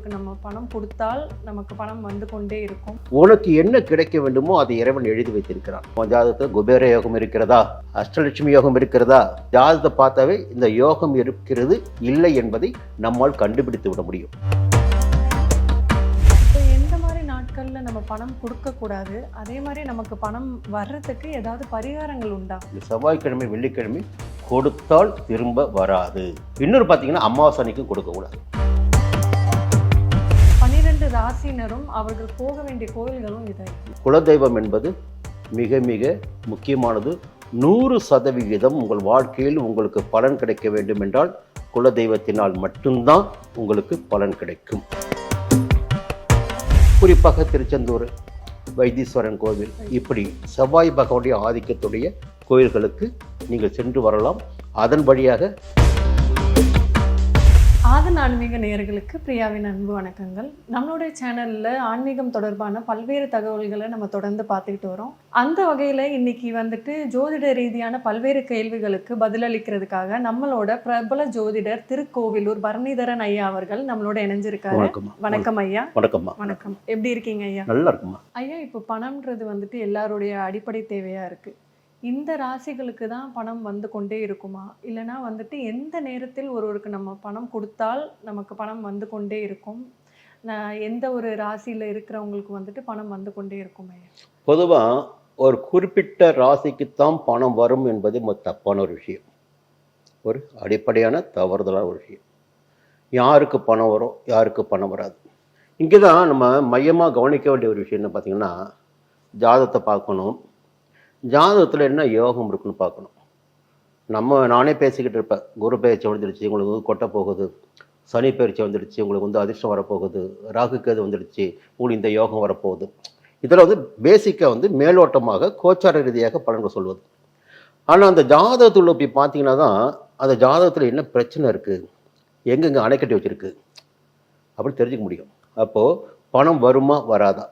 ஒருவருக்கு நம்ம பணம் கொடுத்தால் நமக்கு பணம் வந்து கொண்டே இருக்கும். உனக்கு என்ன கிடைக்க வேண்டுமோ அதை இறைவன் எழுதி வைத்திருக்கிறான். ஜாதகத்தில் குபேர யோகம் இருக்கிறதா? அஷ்டலட்சுமி யோகம் இருக்கிறதா? ஜாதகத்தை பார்த்தாவே இந்த யோகம் இருக்கிறது இல்லை என்பதை நம்மால் கண்டுபிடித்து விட முடியும். இப்போ எந்த மாதிரி நாட்களில் நம்ம பணம் கொடுக்கக்கூடாது? அதே மாதிரி நமக்கு பணம் வர்றதுக்கு ஏதாவது பரிகாரங்கள் உண்டா? செவ்வாய்க்கிழமை வெள்ளிக்கிழமை கொடுத்தால் திரும்ப வராது. இன்னொரு பார்த்தீங்கன்னா அமாவாசை அன்னைக்கும் கொடுக்கக்கூடாது. ராசினரும் அவர்கள் போக வேண்டிய கோயில்களும் இதை. குலதெய்வம் என்பது மிக மிக முக்கியமானது. நூறு சதவிகிதம் உங்கள் வாழ்க்கையில் உங்களுக்கு பலன் கிடைக்க வேண்டும் என்றால் குலதெய்வத்தினால் மட்டும்தான் உங்களுக்கு பலன் கிடைக்கும். குறிப்பாக திருச்செந்தூர் வைத்தீஸ்வரன் கோவில். இப்படி செவ்வாய் பகவானுடைய ஆதிக்கத்துடைய கோயில்களுக்கு நீங்கள் சென்று வரலாம். அதன் வழியாக ஆதன் ஆன்மீக நேயர்களுக்கு பிரியாவின் அன்பு வணக்கங்கள். நம்மளுடைய சேனலில் ஆன்மீகம் தொடர்பான பல்வேறு தகவல்களை நம்ம தொடர்ந்து பார்த்துக்கிட்டு வரோம். அந்த வகையில் இன்னைக்கு வந்துட்டு ஜோதிட ரீதியான பல்வேறு கேள்விகளுக்கு பதிலளிக்கிறதுக்காக நம்மளோட பிரபல ஜோதிடர் திருக்கோவிலூர் பரணிதரன் ஐயா அவர்கள் நம்மளோட இணைஞ்சிருக்காரு. வணக்கம் ஐயா. வணக்கம்மா. வணக்கம். எப்படி இருக்கீங்க ஐயா? நல்லா இருக்குமா ஐயா இப்போ பணம்ன்றது வந்துட்டு எல்லாருடைய அடிப்படை தேவையா இருக்கு? இந்த ராசிகளுக்கு தான் பணம் வந்து கொண்டே இருக்குமா? இல்லைனா வந்துட்டு எந்த நேரத்தில் ஒருவருக்கு நம்ம பணம் கொடுத்தால் நமக்கு பணம் வந்து கொண்டே இருக்கும்? எந்த ஒரு ராசியில் இருக்கிறவங்களுக்கு வந்துட்டு பணம் வந்து கொண்டே இருக்குமே? பொதுவாக ஒரு குறிப்பிட்ட ராசிக்குத்தான் பணம் வரும் என்பது தப்பான ஒரு விஷயம். ஒரு அடிப்படையான தவறுதலான ஒரு விஷயம். யாருக்கு பணம் வரும் யாருக்கு பணம் வராது. இங்கே தான் நம்ம மையமாக கவனிக்க வேண்டிய ஒரு விஷயம் என்ன பார்த்திங்கன்னா ஜாதத்தை பார்க்கணும். ஜாதகத்தில் என்ன யோகம் இருக்குன்னு பார்க்கணும். நம்ம நானே பேசிக்கிட்டு இருப்பேன். குரு பயிற்சி வந்துடுச்சு உங்களுக்கு வந்து கொட்ட போகுது. சனி பயிற்சி வந்துடுச்சு உங்களுக்கு வந்து அதிர்ஷ்டம் வரப்போகுது. ராகு கேது வந்துடுச்சு உங்களுக்கு இந்த யோகம் வரப்போகுது. இதில் வந்து பேசிக்காக வந்து மேலோட்டமாக கோச்சார ரீதியாக பலன்கள் சொல்வது. ஆனால் அந்த ஜாதகத்தில் போய் பார்த்தீங்கன்னா தான் அந்த ஜாதகத்தில் என்ன பிரச்சனை இருக்குது எங்கெங்கே அணைக்கட்டி வச்சிருக்கு அப்படின்னு தெரிஞ்சுக்க முடியும். அப்போது பணம் வருமா வராதா?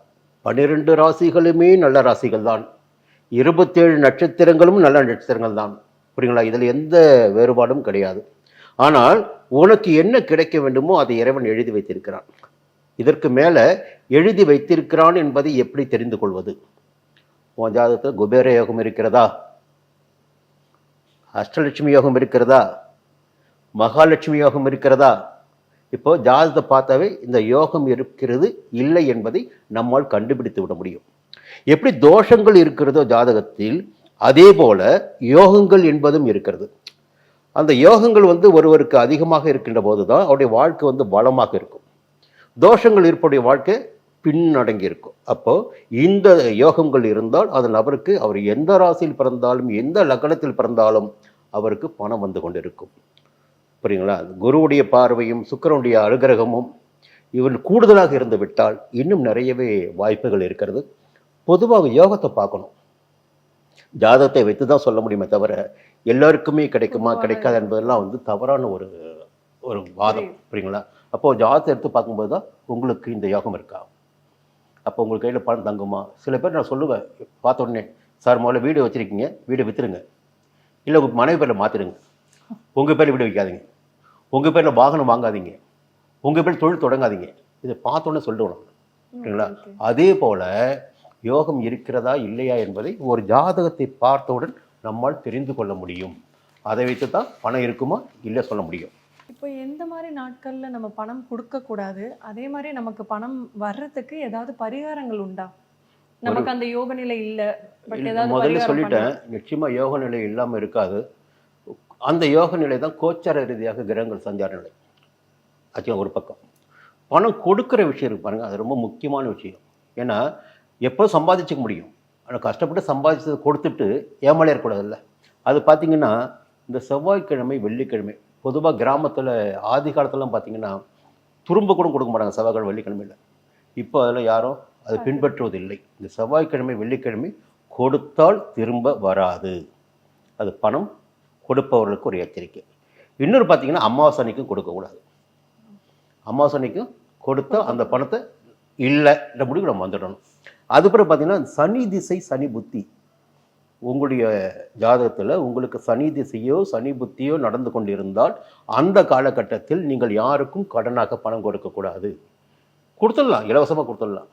பன்னிரெண்டு ராசிகளுமே நல்ல ராசிகள் தான். இருபத்தேழு நட்சத்திரங்களும் நல்ல நட்சத்திரங்கள் தான். புரியுங்களா? இதில் எந்த வேறுபாடும் கிடையாது. ஆனால் உனக்கு என்ன கிடைக்க வேண்டுமோ அதை இறைவன் எழுதி வைத்திருக்கிறான். இதற்கு மேலே எழுதி வைத்திருக்கிறான் என்பதை எப்படி தெரிந்து கொள்வது? உன் ஜாதகத்தில் குபேர யோகம் இருக்கிறதா? அஷ்டலட்சுமி யோகம் இருக்கிறதா? மகாலட்சுமி யோகம் இருக்கிறதா? இப்போ ஜாதகத்தை பார்த்தாவே இந்த யோகம் இருக்கிறது இல்லை என்பதை நம்மால் கண்டுபிடித்து விட முடியும். எப்படி தோஷங்கள் இருக்கிறதோ ஜாதகத்தில் அதே போல யோகங்கள் என்பதும் இருக்கிறது. அந்த யோகங்கள் வந்து ஒருவருக்கு அதிகமாக இருக்கின்ற போது தான் அவருடைய வாழ்க்கை வந்து பலமாக இருக்கும். தோஷங்கள் இருப்படைய வாழ்க்கை பின்னடங்கி இருக்கும். அப்போ இந்த யோகங்கள் இருந்தால் அந்த நபருக்கு அவர் எந்த ராசியில் பிறந்தாலும் எந்த லக்னத்தில் பிறந்தாலும் அவருக்கு பணம் வந்து கொண்டிருக்கும். புரியுங்களா? குருவுடைய பார்வையும் சுக்கரனுடைய அனுகிரகமும் இவன் கூடுதலாக இருந்து விட்டால் இன்னும் நிறையவே வாய்ப்புகள் இருக்கிறது. பொதுவாக யோகத்தை பார்க்கணும். ஜாதகத்தை வைத்து தான் சொல்ல முடியுமே தவிர எல்லாருக்குமே கிடைக்குமா கிடைக்காது என்பதெல்லாம் வந்து தவறான ஒரு ஒரு வாதம் புரியுங்களா? அப்போ ஜாதகத்தை எடுத்து பார்க்கும்போது தான் உங்களுக்கு இந்த யோகம் இருக்கா? அப்போ உங்களுக்கு கையில் பணம் தங்குமா? சில பேர் நான் சொல்லுவேன் பார்த்த உடனே சார் முதல்ல வீடு வச்சிருக்கீங்க வீடை விற்றுருங்க இல்லை உங்கள் மனைவி பேரில் மாற்றிடுங்க உங்கள் பேரில் வீடு வைக்காதீங்க. உங்கள் பேரில் வாகனம் வாங்காதீங்க. உங்கள் பேரில் தொழில் தொடங்காதீங்க. இதை பார்த்த உடனே சொல்லிடுவோம் சரிங்களா. அதே போல யோகம் இருக்கிறதா இல்லையா என்பதை ஒரு ஜாதகத்தை பார்த்தவுடன் நம்மால் தெரிந்து கொள்ள முடியும். அதை வைத்து தான் பணம் இருக்குமா இல்லை சொல்ல முடியும். இப்போ எந்த மாதிரி நாட்களில் நம்ம பணம் கொடுக்கக்கூடாது? அதே மாதிரி நமக்கு பணம் வர்றதுக்கு ஏதாவது பரிகாரங்கள் உண்டா? நமக்கு அந்த யோக நிலை இல்லை முதல்ல சொல்லிட்டேன். நிச்சயமா யோக நிலை இல்லாமல் இருக்காது. அந்த யோக நிலை தான் கோச்சார ரீதியாக கிரகங்கள் சஞ்சார நிலை. ஆச்சுங்களா ஒரு பக்கம். பணம் கொடுக்குற விஷயம் இருக்கு பாருங்க அது ரொம்ப முக்கியமான விஷயம். ஏன்னா எப்போ சம்பாதிச்சுக்க முடியும்? ஆனால் கஷ்டப்பட்டு சம்பாதிச்சதை கொடுத்துட்டு ஏமாலே இருக்கக்கூடாதுல்ல அது பார்த்தீங்கன்னா இந்த செவ்வாய்க்கிழமை வெள்ளிக்கிழமை பொதுவாக கிராமத்தில் ஆதி காலத்துலலாம் பார்த்தீங்கன்னா துரும்ப கூட கொடுக்க மாட்டாங்க செவ்வாய்க்கிழமை வெள்ளிக்கிழமையில். இப்போ அதில் யாரும் அதை பின்பற்றுவதில்லை. இந்த செவ்வாய்க்கிழமை வெள்ளிக்கிழமை கொடுத்தால் திரும்ப வராது. அது பணம் கொடுப்பவர்களுக்கு ஒரு எச்சரிக்கை. இன்னொரு பார்த்தீங்கன்னா அமாவாசை அன்னைக்கும் கொடுக்கக்கூடாது அமாவாசை அன்னைக்கும் கொடுத்தா அந்த பணத்தை இல்லை இந்த முடிவு நம்ம வந்துடணும். அதுக்கப்புறம் பார்த்தீங்கன்னா சனி திசை சனி புத்தி. உங்களுடைய ஜாதகத்தில் உங்களுக்கு சனி திசையோ சனி புத்தியோ நடந்து கொண்டிருந்தால் அந்த காலகட்டத்தில் நீங்கள் யாருக்கும் கடனாக பணம் கொடுக்கக்கூடாது கொடுத்துடலாம் இலவசமாக கொடுத்துடலாம்.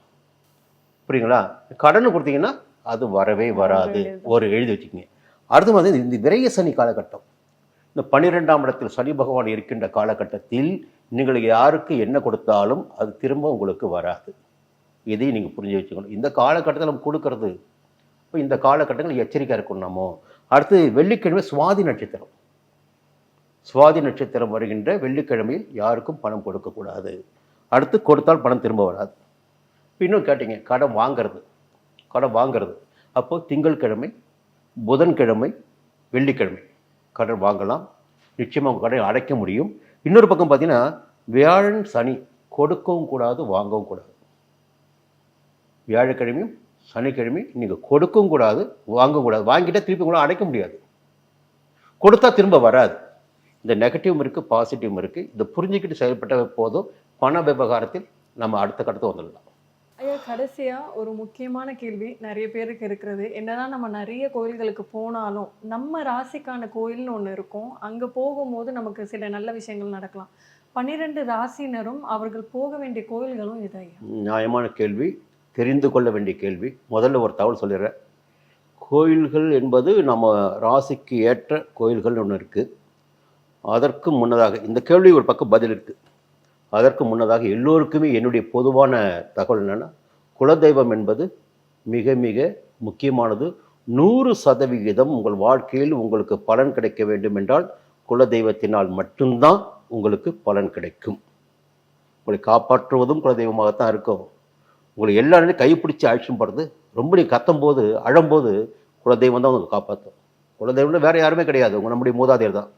புரியுங்களா கடன் கொடுத்தீங்கன்னா அது வரவே வராது. ஒரு எழுதி வச்சுக்கோங்க. அடுத்து வந்து இந்த விரைய சனி காலகட்டம். இந்த பன்னிரெண்டாம் இடத்தில் சனி பகவான் இருக்கின்ற காலகட்டத்தில் நீங்கள் யாருக்கு என்ன கொடுத்தாலும் அது திரும்ப உங்களுக்கு வராது. இதையும் நீங்கள் புரிஞ்சு வச்சுக்கணும். இந்த காலகட்டத்தில் நம்ம கொடுக்கறது இப்போ இந்த காலகட்டங்கள் எச்சரிக்கையாக இருக்கணும் நம்ம அடுத்து வெள்ளிக்கிழமை சுவாதி நட்சத்திரம். சுவாதி நட்சத்திரம் வருகின்ற வெள்ளிக்கிழமையில் யாருக்கும் பணம் கொடுக்கக்கூடாது அடுத்து கொடுத்தால் பணம் திரும்ப வராது. இன்னும் கேட்டீங்க கடன் வாங்கிறது. கடன் வாங்கிறது. அப்போ திங்கட்கிழமை புதன்கிழமை வெள்ளிக்கிழமை கடன் வாங்கலாம். நிச்சயமாக உங்கள் கடனை அடைக்க முடியும். இன்னொரு பக்கம் பார்த்தீங்கன்னா வியாழன் சனி கொடுக்கவும் கூடாது வாங்கவும் கூடாது. வியாழக்கிழமையும் சனிக்கிழமையும் நீங்கள் கொடுக்கவும் கூடாது வாங்கவும் கூடாது. வாங்கிட்டா திருப்பி கூட அடைக்க முடியாது. கொடுத்தா திரும்ப வராது. இந்த நெகட்டிவும் இருக்குது பாசிட்டிவும் இருக்குது இதை புரிஞ்சுக்கிட்டு செயல்பட்ட போதும். பண விவகாரத்தில் நம்ம அடுத்த கட்டத்தை வந்துடலாம். ஐயா கடைசியா ஒரு முக்கியமான கேள்வி நிறைய பேருக்கு இருக்கிறது. என்னதான் நம்ம நிறைய கோயில்களுக்கு போனாலும் நம்ம ராசிக்கான கோயில்னு ஒன்று இருக்கும். அங்க போகும்போது நமக்கு சில நல்ல விஷயங்கள் நடக்கலாம். பன்னிரெண்டு ராசினரும் அவர்கள் போக வேண்டிய கோயில்களும் இது ஐயா. நியாயமான கேள்வி. தெரிந்து கொள்ள வேண்டிய கேள்வி. முதல்ல ஒரு தகவல் சொல்லிடுறேன். கோயில்கள் என்பது நம்ம ராசிக்கு ஏற்ற கோயில்கள் ஒன்று இருக்குது அதற்கு முன்னதாக இந்த கேள்வி ஒரு பக்கம் பதில் இருக்குது அதற்கு முன்னதாக எல்லோருக்குமே என்னுடைய பொதுவான தகவல் என்னென்னா குலதெய்வம் என்பது மிக மிக முக்கியமானது. நூறு சதவிகிதம் உங்கள் வாழ்க்கையில் உங்களுக்கு பலன் கிடைக்க வேண்டும் என்றால் குலதெய்வத்தினால் மட்டும்தான் உங்களுக்கு பலன் கிடைக்கும். உங்களை காப்பாற்றுவதும் குலதெய்வமாகத்தான் இருக்கும். உங்களை எல்லா நேரம் கைப்பிடிச்சு அழைச்சும் ரொம்ப நீ கத்தும்போது அழும்போது குலதெய்வம் தான் உங்களுக்கு காப்பாற்றும் குலதெய்வம்னு வேறு யாருமே கிடையாது. உங்கள் நம்முடைய மூதாதையர் தான்.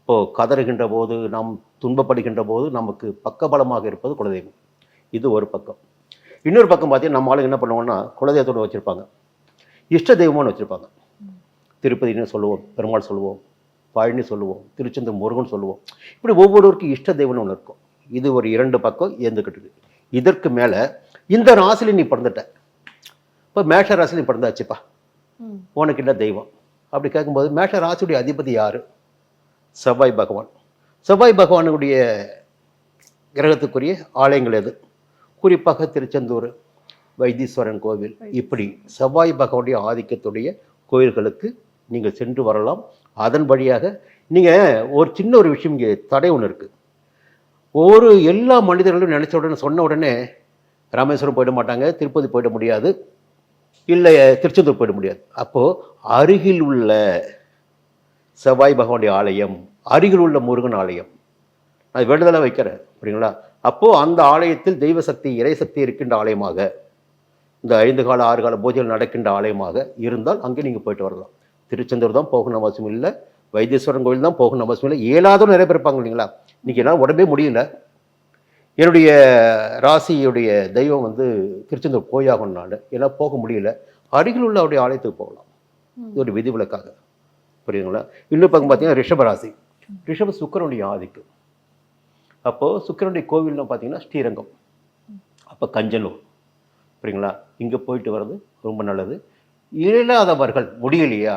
இப்போது கதறுகின்ற போது நாம் துன்பப்படுகின்ற போது நமக்கு பக்கபலமாக இருப்பது குலதெய்வம். இது ஒரு பக்கம். இன்னொரு பக்கம் பார்த்தீங்கன்னா நம்ம ஆளுங்க என்ன பண்ணுவோம்னா குலதெய்வத்தோடு வச்சுருப்பாங்க. இஷ்ட தெய்வம்னு வச்சுருப்பாங்க. திருப்பதினு சொல்லுவோம் பெருமாள் சொல்லுவோம் பழனி சொல்லுவோம் திருச்செந்தூர் முருகன் சொல்லுவோம். இப்படி ஒவ்வொருவருக்கும் இஷ்ட தெய்வம்னு ஒன்று இருக்கும். இது ஒரு இரண்டு பக்கம் இருந்துக்கிட்டு இருக்குது இதற்கு மேலே இந்த ராசியில் நீ பிறந்துட்ட. இப்போ மேஷ ராசியில் பிறந்தாச்சுப்பா. உனக்கு என்ன தெய்வம்? அப்படி கேட்கும்போது மேஷ ராசியுடைய அதிபதி யார்? செவ்வாய் பகவான். செவ்வாய் பகவானுடைய கிரகத்துக்குரிய ஆலயங்கள் எது? குறிப்பாக திருச்செந்தூர் வைத்தீஸ்வரன் கோவில். இப்படி செவ்வாய் பகவானுடைய ஆதிக்கத்துடைய கோயில்களுக்கு நீங்கள் சென்று வரலாம். அதன் வழியாக நீங்கள் ஒரு சின்ன ஒரு விஷயம் இங்கே தடை ஒன்று இருக்குது ஒவ்வொரு எல்லா மனிதர்களும் நினச்ச உடனே சொன்ன உடனே ராமேஸ்வரம் போயிட மாட்டாங்க திருப்பதி போயிட முடியாது இல்லை திருச்செந்தூர் போயிட முடியாது. அப்போது அருகில் உள்ள செவ்வாய் பகவானுடைய ஆலயம் அருகில் உள்ள முருகன் ஆலயம். அது வேண்டுதலாக வைக்கிறேன் புரியுங்களா? அப்போது அந்த ஆலயத்தில் தெய்வ சக்தி இறை சக்தி இருக்கின்ற ஆலயமாக இந்த ஐந்து கால ஆறு கால பூஜைகள் நடக்கின்ற ஆலயமாக இருந்தால் அங்கே நீங்கள் போயிட்டு வரலாம். திருச்செந்தூர் தான் போகணும் அவசியம் இல்லை வைத்தீஸ்வரன் கோயில் தான் போகணும் அவசியம் இல்லை. ஏழாவதும் நிறைய பேர் இருப்பாங்க இல்லைங்களா? இன்னைக்கு என்னால் உடம்பே முடியல. என்னுடைய ராசியுடைய தெய்வம் வந்து திருச்செந்தூர் போயாகணும் நான் ஏன்னா போக முடியல. அருகில் உள்ள அவருடைய ஆலயத்துக்கு போகலாம். இது ஒரு விதிவிலக்காக. புரியுதுங்களா? இன்னும் பக்கம் பார்த்தீங்கன்னா ரிஷபராசி. ரிஷப சுக்கரனுடைய ஆதிக்கம். அப்போது சுக்கிரனுடைய கோவில்னு பார்த்தீங்கன்னா ஸ்ரீரங்கம். அப்போ கஞ்சனூர் புரியுங்களா இங்கே போயிட்டு வர்றது ரொம்ப நல்லது. இயலாதவர்கள் முடியலையா?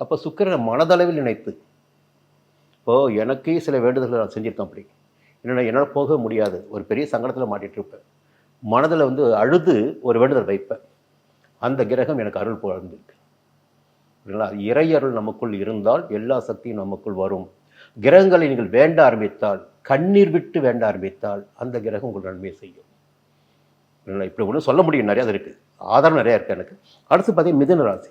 அப்போ சுக்கிரனை மனதளவில் நினைத்து இப்போது எனக்கே சில வேண்டுதல்கள் நான் செஞ்சுருக்கேன் அப்படி. என்னென்னா என்னால் போக முடியாது. ஒரு பெரிய சங்கடத்தில் மாட்டிகிட்டு இருப்பேன் மனதில் வந்து அழுது ஒரு வேண்டுதல் வைப்பேன். அந்த கிரகம் எனக்கு அருள் புகழ்ந்திருக்கு. புரியுங்களா இறையருள் நமக்குள் இருந்தால் எல்லா சக்தியும் நமக்குள் வரும். கிரகங்களை நீங்கள் வேண்ட ஆரம்பித்தால் கண்ணீர் விட்டு வேண்ட ஆரம்பித்தால் அந்த கிரகம் உங்களுக்கு நன்மை செய்யும். புரியுங்களா? இப்படி ஒன்று சொல்ல முடியும். நிறையா இருக்குது ஆதாரம் நிறையா இருக்குது எனக்கு. அடுத்து பார்த்தீங்கன்னா மிதுன ராசி.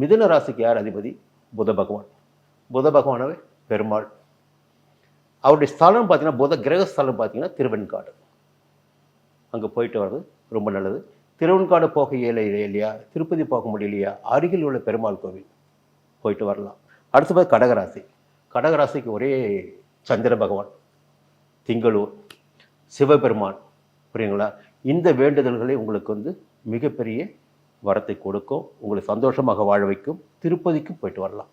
மிதுன ராசிக்கு யார் அதிபதி? புத பகவான். புத பகவானவே பெருமாள். அவருடைய ஸ்தலம் பார்த்தீங்கன்னா புத கிரக ஸ்தலம் பார்த்தீங்கன்னா திருவெண்காடு. அங்கே போயிட்டு வர்றது ரொம்ப நல்லது. திருவெண்காடு போக இயல இல்லையா? திருப்பதி போக முடியலையா? அருகில் உள்ள பெருமாள் கோவில் போயிட்டு வரலாம். அடுத்து பார்த்து கடகராசி. கடகராசிக்கு ஒரே சந்திர பகவான் திங்களூர் சிவபெருமான் புரியுங்களா? இந்த வேண்டுதல்களை உங்களுக்கு வந்து மிகப்பெரிய வரத்தை கொடுக்கும். உங்களை சந்தோஷமாக வாழ வைக்கும். திருப்பதிக்கும் போயிட்டு வரலாம்.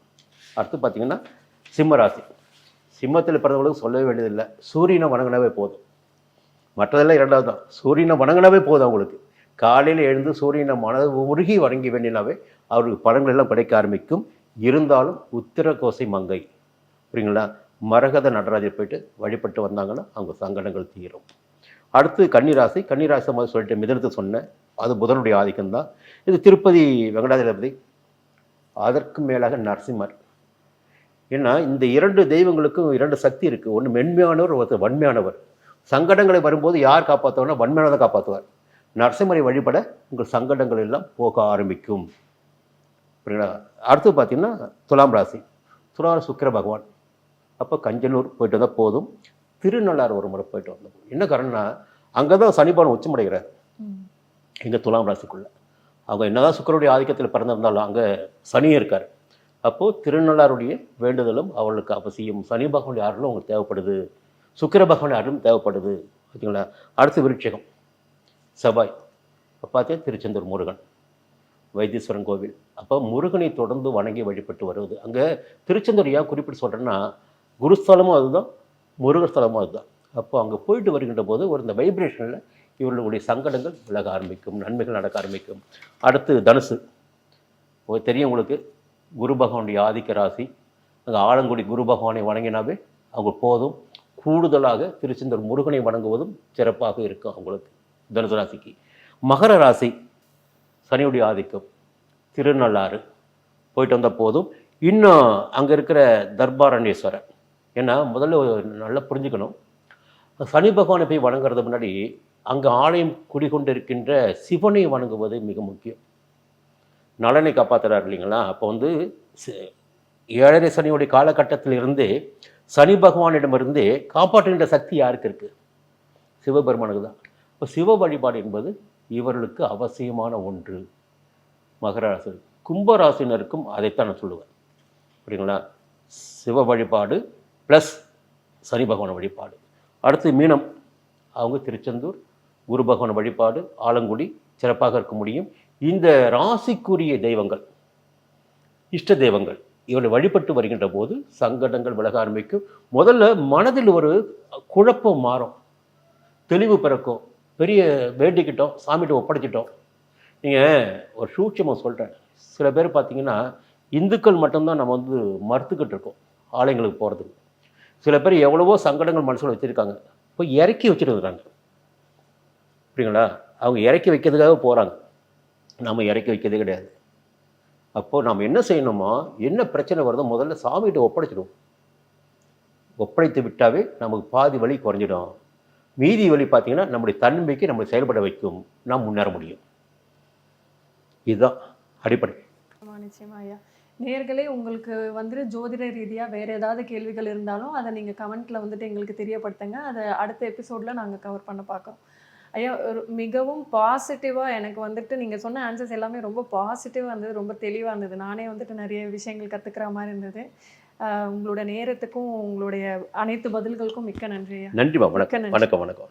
அடுத்து பார்த்தீங்கன்னா சிம்மராசி. சிம்மத்தில் பிறந்தவங்களுக்கு சொல்லவே வேண்டியதில்லை. சூரியனை வணங்கினாவே போதும். மற்றதெல்லாம் இரண்டாவது தான். சூரியனை வணங்கினாவே போதும் அவங்களுக்கு. காலையில் எழுந்து சூரியனை மனதை உருகி வணங்கி வேண்டினாவே அவருக்கு பலன்கள் எல்லாம் கிடைக்க ஆரம்பிக்கும். இருந்தாலும் உத்திரகோசை மங்கை. புரியுங்களா? மரகத நடராஜர் போயிட்டு வழிபட்டு வந்தாங்கன்னா அவங்க சங்கடங்கள் தீரும். அடுத்து கன்னிராசி. கன்னிராசி மாதிரி சொல்லிட்டு மிதனத்தை சொன்னேன். அது புதனுடைய ஆதிக்கம் தான் இது திருப்பதி வெங்கடாஜலபதி. அதற்கு மேலாக நரசிம்மர். ஏன்னா இந்த இரண்டு தெய்வங்களுக்கும் இரண்டு சக்தி இருக்குது ஒன்று மென்மையானவர் ஒருத்தர் வன்மையானவர். சங்கடங்களை வரும்போது யார் காப்பாற்றுவார்னா வன்மையானதை காப்பாற்றுவார் நரசிம்மரை வழிபட உங்கள் சங்கடங்கள் எல்லாம் போக ஆரம்பிக்கும். புரியுங்களா அடுத்து பார்த்தீங்கன்னா துலாம் ராசி. துலாம் சுக்கிர பகவான். அப்போ கஞ்சனூர் போயிட்டு வந்தால் போதும். திருநள்ளாறு ஒரு முறை போயிட்டு வந்தோம் என்ன காரணம்னா அங்கே தான் சனிபானம் உச்சமடைகிறார். எங்கள் துலாம் ராசிக்குள்ள. அவங்க என்னதான் சுக்கரனுடைய ஆதிக்கத்தில் பிறந்திருந்தாலும் அங்கே சனியும் இருக்கார். அப்போது திருநள்ளாருடைய வேண்டுதலும் அவளுக்கு அவசியம் சனி பகவானுடைய அருளும் அவங்களுக்கு தேவைப்படுது. சுக்கிர பகவானுடைய அருளும் தேவைப்படுது. ஓகேங்களா அடுத்து விருட்சகம். செவ்வாய். அப்போ பார்த்தே திருச்செந்தூர் முருகன். வைத்தீஸ்வரன் கோவில். அப்போ முருகனை தொடர்ந்து வணங்கி வழிபட்டு வருவது. அங்கே திருச்செந்தூர் ஏன் குறிப்பிட்டு சொல்கிறேன்னா குருஸ்தலமும் அதுதான் முருகர் ஸ்தலமும் அதுதான். அப்போ அங்கே போயிட்டு வருகின்ற போது ஒரு இந்த வைப்ரேஷனில் இவர்களுடைய சங்கடங்கள் விலக ஆரம்பிக்கும் நன்மைகள் நடக்க ஆரம்பிக்கும். அடுத்து தனுசு. தெரியும் உங்களுக்கு. குரு பகவானுடைய ஆதிக்க ராசி அந்த ஆலங்குடி குரு பகவானை வணங்கினாவே அவங்க போதும். கூடுதலாக திருச்செந்தூர் முருகனை வணங்குவதும் சிறப்பாக இருக்கும் அவங்களுக்கு தனுசு ராசிக்கு மகர ராசி சனியுடைய ஆதிக்கம் திருநள்ளாறு. போயிட்டு வந்த போதும் இன்னும் அங்கே இருக்கிற தர்பாரண்யேஸ்வரர். ஏன்னா முதல்ல நல்லா புரிஞ்சுக்கணும். சனி பகவானை போய் வணங்குறது முன்னாடி அங்கே ஆலயம் குடிகொண்டிருக்கின்ற சிவனை வணங்குவது மிக முக்கியம். நலனை காப்பாற்றுறாரு இல்லைங்களா? அப்போ வந்து ஏழரை சனியுடைய காலகட்டத்தில் இருந்தே சனி பகவானிடமிருந்து காப்பாற்றுகின்ற சக்தி யாருக்கு இருக்குது சிவபெருமானுக்கு தான். இப்போ சிவ வழிபாடு என்பது இவர்களுக்கு அவசியமான ஒன்று. மகராசி கும்பராசினருக்கும் அதைத்தான் நான் சொல்லுவேன். புரியுங்களா சிவ வழிபாடு ப்ளஸ் சனி பகவான வழிபாடு. அடுத்து மீனம். அவங்க திருச்செந்தூர் குரு பகவான் வழிபாடு ஆலங்குடி சிறப்பாக இருக்க முடியும். இந்த ராசிக்குரிய தெய்வங்கள் இஷ்ட தெய்வங்கள் இவரை வழிபட்டு வருகின்ற போது சங்கடங்கள் விலக ஆரம்பிக்கும் முதல்ல மனதில் ஒரு குழப்பம் மாறும். தெளிவு பிறக்கும். பெரிய வேண்டிக்கிட்டோம் சாமிகிட்ட ஒப்படைச்சிட்டோம். நீங்கள் ஒரு சூட்சமாக சொல்கிறேன் சில பேர் பார்த்தீங்கன்னா இந்துக்கள் மட்டும்தான் நம்ம வந்து மறுத்துக்கிட்டு இருக்கோம் ஆலயங்களுக்கு போகிறதுக்கு சில பேர் எவ்வளவோ சங்கடங்கள் மனசில் வச்சுருக்காங்க. போய் இறக்கி வச்சுட்டு இருக்கிறாங்க புரியுங்களா அவங்க இறக்கி வைக்கிறதுக்காக போகிறாங்க நம்ம இறக்கி வைக்கிறதே கிடையாது. அப்போது நாம் என்ன செய்யணுமோ என்ன பிரச்சனை வருதோ முதல்ல சாமிகிட்ட ஒப்படைச்சிடுவோம். ஒப்படைத்து விட்டாவே நமக்கு பாதி வழி குறைஞ்சிடும். மீதி வழி பார்த்தீங்கன்னா நம்முடைய தன்மைக்கு நம்மளை செயல்பட வைக்கும். நாம் முன்னேற முடியும். இதுதான் அடிப்படை. நிச்சயமா ஐயா. நேர்களே உங்களுக்கு வந்துட்டு ஜோதிட ரீதியாக வேறு ஏதாவது கேள்விகள் இருந்தாலும் அதை நீங்கள் கமெண்ட்டில் வந்துட்டு எங்களுக்கு தெரியப்படுத்துங்க. அதை அடுத்த எபிசோடில் நாங்கள் கவர் பண்ண பார்க்குறோம். ஐயா மிகவும் பாசிட்டிவாக எனக்கு வந்துட்டு நீங்கள் சொன்ன ஆன்சர்ஸ் எல்லாமே ரொம்ப பாசிட்டிவாக இருந்தது ரொம்ப தெளிவாக இருந்தது. நானே வந்துட்டு நிறைய விஷயங்கள் கற்றுக்கிற மாதிரி இருந்தது. உங்களோட நேரத்துக்கும் உங்களுடைய அனைத்து பதில்களுக்கும் மிக்க நன்றி நன்றி. வணக்கம். வணக்கம் வணக்கம்.